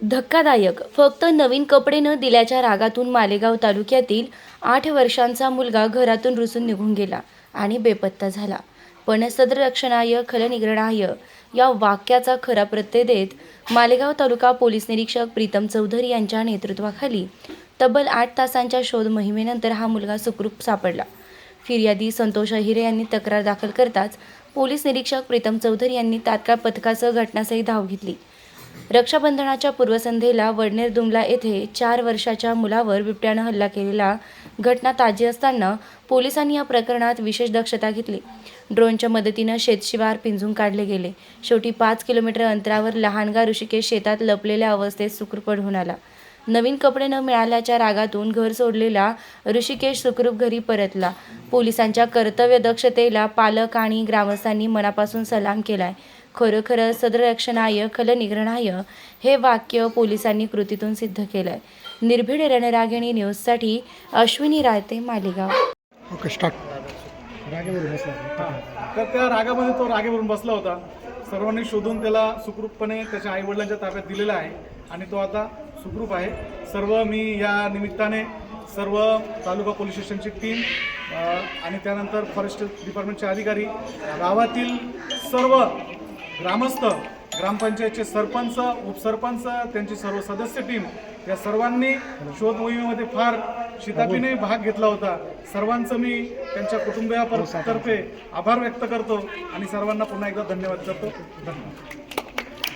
धक्कादायक. फक्त नवीन कपडे न दिल्याच्या रागातून मालेगाव तालुक्यातील आठ वर्षांचा मुलगा घरातून रुसून निघून गेला आणि बेपत्ता झाला. पण सदरक्षणाय खलनिग्रणाय या वाक्याचा खरा प्रत्यय देत मालेगाव तालुका पोलीस निरीक्षक प्रीतम चौधरी यांच्या नेतृत्वाखाली तब्बल आठ तासांच्या शोध मोहिमेनंतर हा मुलगा सुखरूप सापडला. फिर्यादी संतोष अहिरे यांनी तक्रार दाखल करताच पोलीस निरीक्षक प्रीतम चौधरी यांनी तात्काळ पथकासह घटनास्थळी धाव घेतली. रक्षाबंधनाच्या पूर्वसंध्येला वडनेर दुमला येथे चार वर्षाच्या मुलावर बिबट्यानं हल्ला केलेला घटना ताजी असताना पोलिसांनी या प्रकरणात विशेष दक्षता घेतली. ड्रोनच्या मदतीनं शेतशिवार पिंजून काढले गेले. शेवटी पाच किलोमीटर अंतरावर लहानगा ऋषिकेश शेतात लपलेल्या अवस्थेत सुखरूप होऊन आला. नवीन कपडे न मिळाल्याच्या रागातून घर सोडलेला ऋषिकेश सुखरूप घरी परतला. पोलिसांच्या कर्तव्य दक्षतेला पालक आणि ग्रामस्थांनी मनापासून सलाम केलाय. खरोखर सदरक्षणाय खलनिग्रणाय हे वाक्य पोलिसांनी कृतीतून सिद्ध केलंय. निर्भीड रणरागिणी न्यूजसाठी अश्विनी रायते मालेगाव. ओके स्टार्ट रागेवरून बसला हां. तर त्या रागामध्ये तो रागेवरून बसला होता. सर्वांनी शोधून त्याला सुखरूपपणे त्याच्या आईवडिलांच्या ताब्यात दिलेला आहे आणि तो आता सुखरूप आहे. सर्व मी या निमित्ताने सर्व तालुका पोलीस स्टेशनची टीम आणि त्यानंतर फॉरेस्ट डिपार्टमेंटचे अधिकारी गावातील सर्व ग्रामस्थ ग्रामपंचायतचे सरपंच उपसरपंच त्यांची सर्व सदस्य टीम या सर्वांनी शोध मोहिमेमध्ये फार शितापीने भाग घेतला होता. सर्वांचं मी त्यांच्या कुटुंबियातर्फे आभार व्यक्त करतो आणि सर्वांना पुन्हा एकदा धन्यवाद करतो. धन्यवाद.